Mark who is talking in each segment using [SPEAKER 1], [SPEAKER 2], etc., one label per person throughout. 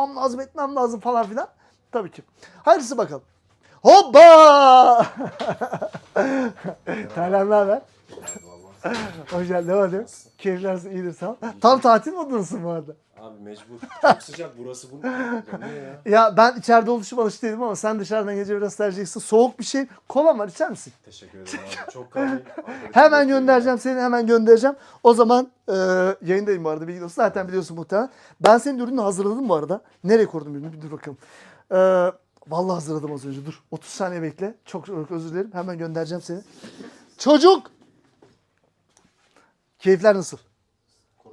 [SPEAKER 1] yapmam lazım, etmem lazım falan filan. Tabii ki. Hayırlısı bakalım. Hoppa! Taylan ne haber? Hoş geldin. Ne var diyor? Keyifler iyidir sağ ol. Tam tatil modundasın bu arada.
[SPEAKER 2] Abi mecbur. Çok sıcak burası bu. Ya niye ya?
[SPEAKER 1] Ya ben içeride oluşum alışık değilim ama sen dışarıdan gece biraz tercihsin. Soğuk bir şey. Kola var içer misin?
[SPEAKER 2] Teşekkür ederim abi. Çok kahve.
[SPEAKER 1] Hemen göndereceğim seni hemen göndereceğim. O zaman e, yayındayım bu arada bilgin olsun. Zaten biliyorsun muhtemelen. Ben senin ürünü hazırladım bu arada. Nereye koydum ürünü bir dur bakalım. E, vallahi hazırladım az önce dur. 30 saniye bekle. Çok çok özür dilerim. Hemen göndereceğim seni. Çocuk! Keyifler nasıl?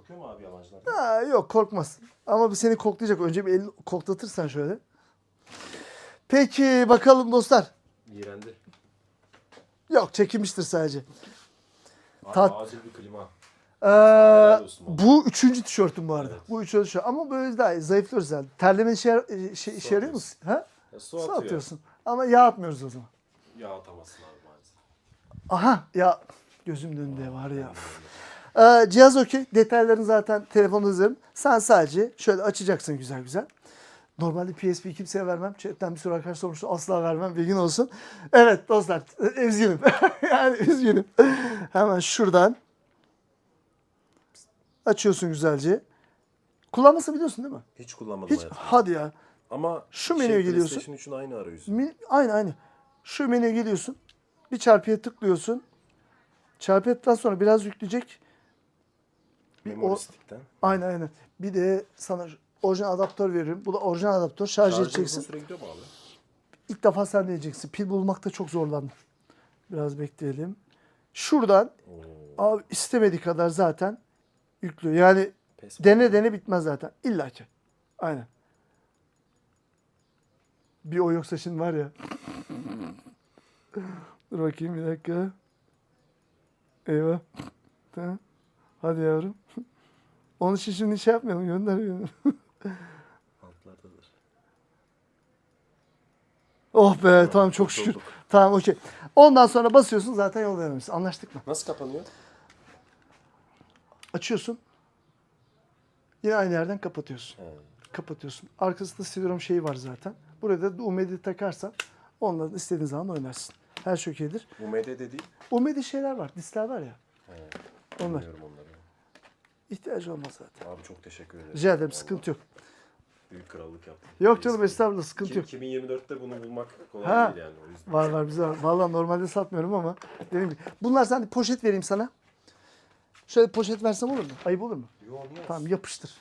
[SPEAKER 2] Korkuyor mu abi yalancılar?
[SPEAKER 1] Ha, yok korkmaz. Ama bir seni koklayacak. Önce bir elini koklatırsan şöyle. Peki bakalım dostlar.
[SPEAKER 2] İğrendi.
[SPEAKER 1] Yok çekinmiştir sadece.
[SPEAKER 2] Abi
[SPEAKER 1] Tat-
[SPEAKER 2] acil bir klima.
[SPEAKER 1] Ee, bu üçüncü tişörtüm bu arada.
[SPEAKER 2] Evet.
[SPEAKER 1] Bu üçüncü tişört. Ama böyle daha iyi. Zayıflıyoruz yani. Terleme işe, yar- işe, işe yarıyor mu?
[SPEAKER 2] atıyorsun.
[SPEAKER 1] Ha?
[SPEAKER 2] Ya su
[SPEAKER 1] Su
[SPEAKER 2] atıyor.
[SPEAKER 1] atıyorsun. Ama yağ atmıyoruz o zaman.
[SPEAKER 2] Yağ atamazsın abi maalesef.
[SPEAKER 1] Aha ya gözümün önünde var ya. Ee, cihaz okey. Detaylarını zaten telefonda izlerim. Sen sadece şöyle açacaksın güzel güzel. Normalde PSP kimseye vermem. Chatten bir sürü arkadaş sormuştu. Asla vermem. Bilgin olsun. Evet dostlar. Üzgünüm. yani üzgünüm. Hemen şuradan açıyorsun güzelce. Kullanmasını biliyorsun değil mi?
[SPEAKER 2] Hiç kullanmadım
[SPEAKER 1] Hiç.
[SPEAKER 2] hayatımda.
[SPEAKER 1] Hadi ya.
[SPEAKER 2] Ama
[SPEAKER 1] Şu menüye geliyorsun.
[SPEAKER 2] PlayStation 3'ün aynı arayüzü.
[SPEAKER 1] Mi- Aynı aynı. Şu menüye geliyorsun. Bir çarpıya tıklıyorsun. Çarpıya sonra biraz yükleyecek. Bir o, aynen aynen. Bir de sana orijinal adaptör veririm. Bu da orijinal adaptör. Şarj
[SPEAKER 2] uzun
[SPEAKER 1] edeceksin.
[SPEAKER 2] süre gidiyor mu abi?
[SPEAKER 1] İlk defa sen deneyeceksin. Pil bulmakta çok zorlandım. Biraz bekleyelim. Şuradan
[SPEAKER 2] Oo.
[SPEAKER 1] abi istemediği kadar zaten yüklüyor. Yani
[SPEAKER 2] Pes
[SPEAKER 1] dene dene bitmez zaten. İlla ki. Aynen. Bir o yoksa şimdi var ya. Dur bakayım bir dakika. Eyvah. Tamam. Hadi yavrum. Onun için şimdi şey yapmayalım. Göndermeyelim.
[SPEAKER 2] Altlardadır.
[SPEAKER 1] oh be tamam çok şükür.
[SPEAKER 2] kurtulduk.
[SPEAKER 1] Tamam okey. Ondan sonra basıyorsun zaten yol vermemişsin. Anlaştık mı?
[SPEAKER 2] Nasıl kapanıyor?
[SPEAKER 1] Açıyorsun. Yine aynı yerden kapatıyorsun.
[SPEAKER 2] He.
[SPEAKER 1] Kapatıyorsun. Arkasında CD-ROM şeyi var zaten. Burada da UMD takarsan onunla istediğin zaman oynarsın. Her şey okeydir.
[SPEAKER 2] Bu MD dediği.
[SPEAKER 1] UMD şeyler var. Diskler var ya.
[SPEAKER 2] He.
[SPEAKER 1] Onlar.
[SPEAKER 2] Bilmiyorum onları.
[SPEAKER 1] İhtiyacı olmaz zaten.
[SPEAKER 2] Abi çok teşekkür ederim.
[SPEAKER 1] Rica ederim.
[SPEAKER 2] Vallahi
[SPEAKER 1] Sıkıntı yok.
[SPEAKER 2] Büyük krallık yaptın.
[SPEAKER 1] Yok canım estağfurullah sıkıntı
[SPEAKER 2] Ki-
[SPEAKER 1] yok.
[SPEAKER 2] 2024'te bunu bulmak kolay
[SPEAKER 1] Ha.
[SPEAKER 2] değil yani. O yüzden.
[SPEAKER 1] Var var bize var. Valla normalde satmıyorum ama dediğim gibi. Bunlar sen poşet vereyim sana. Şöyle poşet versem olur mu? Ayıp olur mu?
[SPEAKER 2] Yo niye?
[SPEAKER 1] Tamam yapıştır.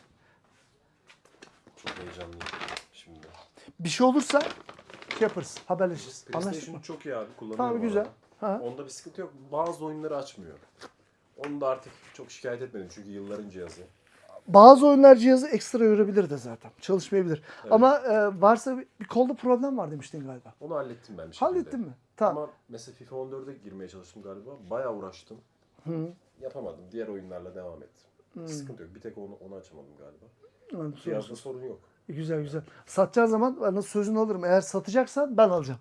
[SPEAKER 2] Çok heyecanlıyım şimdi.
[SPEAKER 1] Bir şey olursa şey yaparız. Haberleşiriz. Anlaştık
[SPEAKER 2] PlayStation
[SPEAKER 1] mı?
[SPEAKER 2] çok iyi abi kullanıyorum.
[SPEAKER 1] Tamam güzel.
[SPEAKER 2] arada.
[SPEAKER 1] Ha.
[SPEAKER 2] Onda bir sıkıntı yok. Bazı oyunları açmıyor. Onu da artık çok şikayet etmedim çünkü yılların cihazı.
[SPEAKER 1] Bazı oyunlar cihazı ekstra yorabilir de zaten. Çalışmayabilir. Ama e, varsa bir, bir kolda problem var demiştin galiba.
[SPEAKER 2] Onu hallettim ben bir şekilde.
[SPEAKER 1] Hallettin mi? Tamam.
[SPEAKER 2] Ama mesela FIFA 14'e girmeye çalıştım galiba. Bayağı uğraştım. Yapamadım. Diğer oyunlarla devam ettim. Sıkıntı yok. Bir tek onu, onu açamadım galiba.
[SPEAKER 1] Anladım.
[SPEAKER 2] Cihazda sorun yok.
[SPEAKER 1] Güzel güzel. Satacağın zaman sözünü alırım. Eğer satacaksan ben alacağım.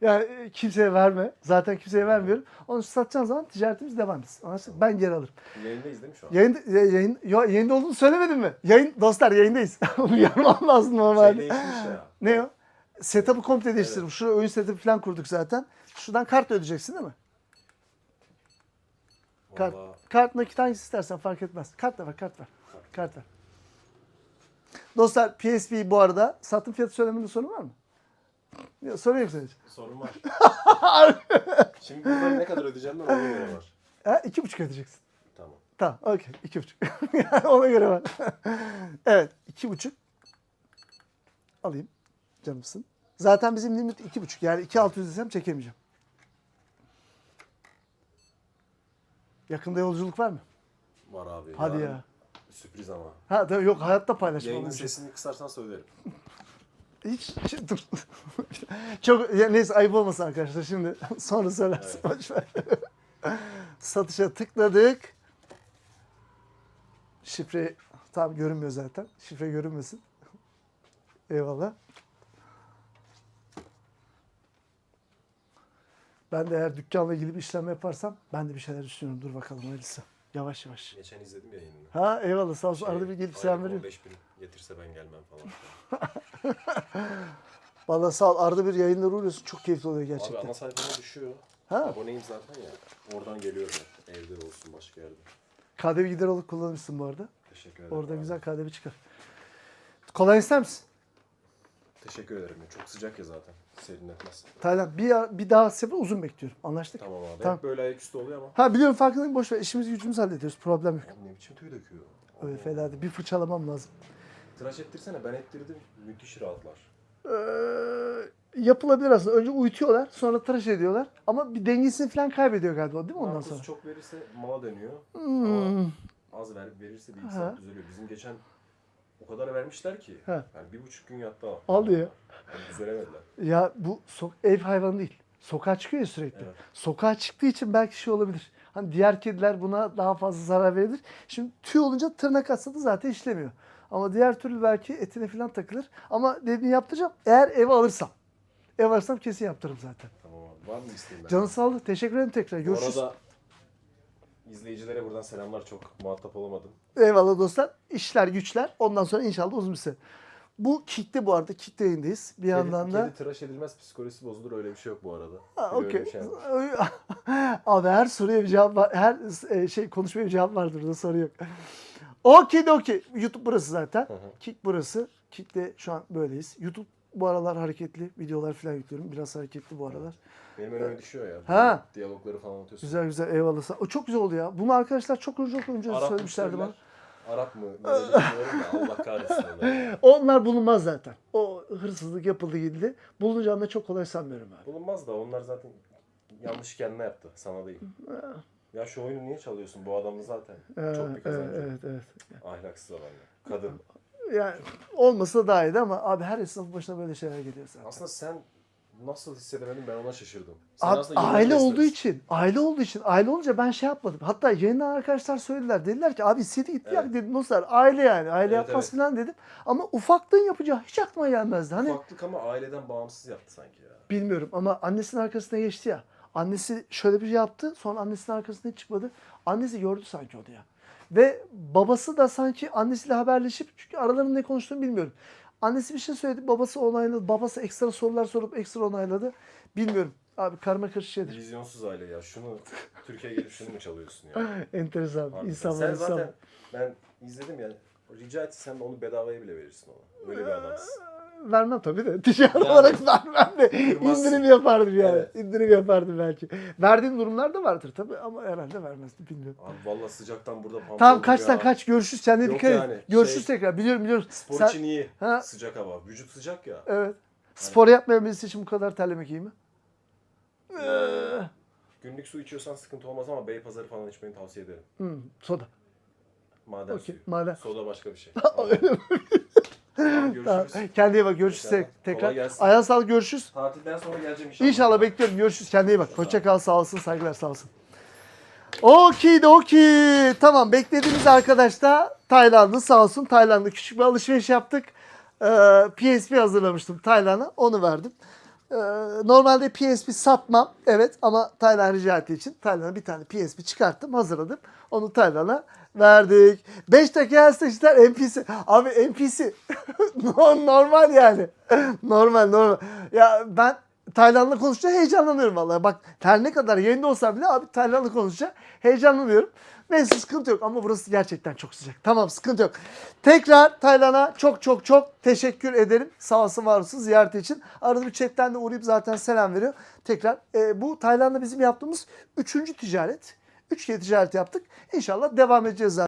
[SPEAKER 1] Yani e, kimseye verme. Zaten kimseye vermiyorum. Onu satacağın zaman ticaretimiz devam etsin. Anlaştık? Ben geri alırım.
[SPEAKER 2] Yayındayız değil mi şu an?
[SPEAKER 1] Yayında, ya- yayın, yo, yayında olduğunu söylemedim mi? Yayın, dostlar yayındayız. Onu yapmam lazım
[SPEAKER 2] Şey
[SPEAKER 1] normalde.
[SPEAKER 2] değişmiş ya.
[SPEAKER 1] ne o? Setup'ı komple değiştirdim. Şuraya oyun setup falan kurduk zaten. Şuradan kart ödeyeceksin değil mi? Kart,
[SPEAKER 2] Vallahi
[SPEAKER 1] kart nakit hangisi istersen fark etmez. Kart da ver, kart ver. Kart ver. Dostlar PSP bu arada satım fiyatı söylemende sorun var mı? Ya, senin için.
[SPEAKER 2] sorun var. Şimdi buradan ne kadar ödeyeceğim ben ona göre var.
[SPEAKER 1] Ha, iki buçuk ödeyeceksin.
[SPEAKER 2] Tamam.
[SPEAKER 1] Tamam, okey. iki buçuk. yani ona göre var. evet, iki buçuk. Alayım. Canımsın. Zaten bizim limit iki buçuk. Yani iki altı yüz desem çekemeyeceğim. Yakında yolculuk var mı?
[SPEAKER 2] Var abi.
[SPEAKER 1] Hadi ya.
[SPEAKER 2] Sürpriz ama.
[SPEAKER 1] Ha tabii yok hayatta paylaşmam.
[SPEAKER 2] Yayının sesini kısarsan söylerim.
[SPEAKER 1] Hiç şey- dur. Çok ya neyse ayıp olmasın arkadaşlar şimdi sonra söylersin boş ver. Satışa tıkladık. Şifre tam görünmüyor zaten. Şifre görünmesin. Eyvallah. Ben de eğer dükkanla ilgili bir işlem yaparsam ben de bir şeyler düşünüyorum. Dur bakalım hayırlısı. Yavaş yavaş.
[SPEAKER 2] Geçen izledim yayınını.
[SPEAKER 1] Ha eyvallah sağ olsun. Arada
[SPEAKER 2] Şey,
[SPEAKER 1] bir gelip selam veriyor.
[SPEAKER 2] 15 bin getirse ben gelmem falan.
[SPEAKER 1] Valla sağ ol. Arada bir yayınlara uğruyorsun. Çok keyifli oluyor
[SPEAKER 2] Abi
[SPEAKER 1] gerçekten.
[SPEAKER 2] ana sayfama düşüyor.
[SPEAKER 1] Ha?
[SPEAKER 2] Aboneyim zaten ya. Oradan geliyorum hep. Evde olsun başka yerde.
[SPEAKER 1] KDV gider olup kullanırsın bu arada.
[SPEAKER 2] Teşekkür ederim.
[SPEAKER 1] Orada
[SPEAKER 2] abi.
[SPEAKER 1] güzel KDV çıkar. Kolay ister misin?
[SPEAKER 2] Teşekkür ederim. ya. Çok sıcak ya zatin. Serinletmez.
[SPEAKER 1] Taylan bir, bir daha sefer uzun bekliyorum. Anlaştık.
[SPEAKER 2] Tamam abi.
[SPEAKER 1] Tamam.
[SPEAKER 2] Hep böyle ayaküstü oluyor ama.
[SPEAKER 1] Ha biliyorum farkındayım boş ver. İşimizi gücümüzü hallediyoruz. Problem yok.
[SPEAKER 2] Oğlum ne biçim tüy döküyor.
[SPEAKER 1] Öyle fena değil. Bir fırçalamam lazım.
[SPEAKER 2] Tıraş ettirsene ben ettirdim. Müthiş rahatlar.
[SPEAKER 1] Ee, yapılabilir aslında. Önce uyutuyorlar. Sonra tıraş ediyorlar. Ama bir dengesini falan kaybediyor galiba değil mi ondan
[SPEAKER 2] Narkoz
[SPEAKER 1] sonra?
[SPEAKER 2] çok verirse mala dönüyor.
[SPEAKER 1] Hmm.
[SPEAKER 2] Ama az ver, verirse bir iki saat düzeliyor. Bizim geçen o kadar vermişler ki.
[SPEAKER 1] Ha.
[SPEAKER 2] Yani bir buçuk gün yattı.
[SPEAKER 1] Al ya.
[SPEAKER 2] Yani düzelemediler.
[SPEAKER 1] Ya bu so- ev hayvanı değil. Sokağa çıkıyor ya sürekli.
[SPEAKER 2] Evet.
[SPEAKER 1] Sokağa çıktığı için belki şey olabilir. Hani diğer kediler buna daha fazla zarar verebilir. Şimdi tüy olunca tırnak atsa da zaten işlemiyor. Ama diğer türlü belki etine falan takılır. Ama dediğini yaptıracağım. Eğer eve alırsam. Ev alırsam kesin yaptırırım zaten.
[SPEAKER 2] Tamam abi. Var mı isteğin?
[SPEAKER 1] Canı sağ ol. Teşekkür ederim tekrar.
[SPEAKER 2] Bu
[SPEAKER 1] Görüşürüz.
[SPEAKER 2] arada izleyicilere buradan selamlar. Çok muhatap olamadım.
[SPEAKER 1] Eyvallah dostlar. İşler güçler. Ondan sonra inşallah uzun bir süre. Bu Kick'te bu arada. Kick'te yayındayız. Bir yandan
[SPEAKER 2] kedi,
[SPEAKER 1] da...
[SPEAKER 2] Kedi tıraş edilmez psikolojisi bozulur öyle bir şey yok bu arada.
[SPEAKER 1] Ha,
[SPEAKER 2] öyle
[SPEAKER 1] okey.
[SPEAKER 2] bir şey.
[SPEAKER 1] Abi her soruya bir cevap var. Her e, şey konuşmaya bir cevap vardır. Burada soru yok. Okey okey. YouTube burası zaten. Kick burası. Kick'te şu an böyleyiz. YouTube bu aralar hareketli. Videolar falan yüklüyorum. Biraz hareketli bu aralar.
[SPEAKER 2] Benim önüme düşüyor ya.
[SPEAKER 1] Ha.
[SPEAKER 2] Diyalogları falan atıyorsun.
[SPEAKER 1] Güzel güzel eyvallah. O çok güzel oldu ya. Bunu arkadaşlar çok önce çok önce
[SPEAKER 2] Arap
[SPEAKER 1] söylemişlerdi bana.
[SPEAKER 2] Arap mı? Allah kahretsin.
[SPEAKER 1] Onlar bulunmaz zaten. O hırsızlık yapıldı gidildi. Bulunacağını çok kolay sanmıyorum abi.
[SPEAKER 2] Bulunmaz da onlar zaten yanlış kendine yaptı. Sana değil. Ya şu oyunu niye çalıyorsun? Bu adamın zaten
[SPEAKER 1] Ee,
[SPEAKER 2] çok bir kazancı.
[SPEAKER 1] evet, evet.
[SPEAKER 2] Ahlaksız adam. Kadın.
[SPEAKER 1] Yani olmasa da daha iyiydi ama abi her esnafın başına böyle şeyler geliyor zaten.
[SPEAKER 2] Aslında sen nasıl hissedemedin ben ona şaşırdım. Sen aslında yıllardır
[SPEAKER 1] aile olduğu için, aile olduğu için, aile olunca ben şey yapmadım. Hatta yayından arkadaşlar söylediler. Dediler ki abi CD gitti
[SPEAKER 2] Evet.
[SPEAKER 1] dedim. Dostlar aile yani. Aile
[SPEAKER 2] Evet,
[SPEAKER 1] yapmaz
[SPEAKER 2] evet.
[SPEAKER 1] falan dedim. Ama ufaklığın yapacağı hiç aklıma gelmezdi. Hani
[SPEAKER 2] Ufaklık ama aileden bağımsız yaptı sanki ya.
[SPEAKER 1] bilmiyorum ama annesinin arkasına geçti ya. Annesi şöyle bir şey yaptı. Sonra annesinin arkasına hiç çıkmadı. Annesi gördü sanki onu ya. Ve babası da sanki annesiyle haberleşip çünkü aralarında ne konuştuğunu bilmiyorum. Annesi bir şey söyledi. Babası onayladı. Babası ekstra sorular sorup ekstra onayladı. Bilmiyorum. Abi karma karışık şeydir.
[SPEAKER 2] Vizyonsuz aile ya. Şunu Türkiye'ye gelip şunu mu çalıyorsun ya?
[SPEAKER 1] Enteresan.
[SPEAKER 2] Harbiden.
[SPEAKER 1] İnsanlar
[SPEAKER 2] Sen
[SPEAKER 1] insan.
[SPEAKER 2] zaten ben izledim ya. Rica etsem onu bedavaya bile verirsin ona. Öyle bir adamsın.
[SPEAKER 1] Vermem tabii de. Ticari
[SPEAKER 2] Yani-
[SPEAKER 1] olarak vermem de. İndirim yapardım yani.
[SPEAKER 2] Evet.
[SPEAKER 1] İndirim yapardım belki. Verdiğim durumlar da vardır tabii ama herhalde vermezdim bilmiyorum.
[SPEAKER 2] Abi valla sıcaktan burada pampa
[SPEAKER 1] Tamam kaçtan
[SPEAKER 2] ya.
[SPEAKER 1] kaç görüşürüz. Kendine
[SPEAKER 2] Yok
[SPEAKER 1] dikkat et.
[SPEAKER 2] yani,
[SPEAKER 1] Görüşürüz
[SPEAKER 2] şey-
[SPEAKER 1] tekrar. Biliyorum biliyorum.
[SPEAKER 2] Spor
[SPEAKER 1] Sen-
[SPEAKER 2] için iyi.
[SPEAKER 1] Ha.
[SPEAKER 2] Sıcak hava. Vücut sıcak ya.
[SPEAKER 1] Evet. Spor yapmayan birisi için bu kadar terlemek iyi mi? Ee,
[SPEAKER 2] Günlük su içiyorsan sıkıntı olmaz ama Beypazarı falan içmeni tavsiye ederim.
[SPEAKER 1] hmm, soda.
[SPEAKER 2] Maden
[SPEAKER 1] Okey,
[SPEAKER 2] suyu.
[SPEAKER 1] maden.
[SPEAKER 2] Soda başka bir şey.
[SPEAKER 1] Öyle mi?
[SPEAKER 2] Tamam,
[SPEAKER 1] Tamam.
[SPEAKER 2] görüşürüz.
[SPEAKER 1] Kendine iyi bak. Görüşürüz
[SPEAKER 2] Tekrar.
[SPEAKER 1] tek- tekrar.
[SPEAKER 2] Gelsin.
[SPEAKER 1] Sağlık. Görüşürüz.
[SPEAKER 2] Tatilden sonra geleceğim inşallah.
[SPEAKER 1] İnşallah bekliyorum. Görüşürüz. Kendine iyi bak. Hoşça kal. Sağ olsun. Saygılar. Sağ olsun. Okey de okey. Tamam beklediğimiz arkadaş da Tayland'ı sağ olsun. Tayland'da küçük bir alışveriş yaptık. Ee, PSP hazırlamıştım Tayland'a. Onu verdim. Ee, normalde PSP satmam. Evet ama Tayland rica ettiği için Tayland'a bir tane PSP çıkarttım. Hazırladım. Onu Tayland'a verdik. 5 dakika işte NPC. Abi NPC normal yani. normal normal. Ya ben Tayland'la konuşunca heyecanlanıyorum vallahi. Bak her ne kadar yayında olsam bile abi Tayland'la konuşunca heyecanlanıyorum. Neyse sıkıntı yok ama burası gerçekten çok sıcak. Tamam sıkıntı yok. Tekrar Tayland'a çok çok çok teşekkür ederim. Sağ olsun var olsun ziyareti için. Arada bir chatten de uğrayıp zaten selam veriyor. Tekrar e, bu Tayland'da bizim yaptığımız üçüncü ticaret. Üç kere ticaret yaptık. İnşallah devam edeceğiz zaten.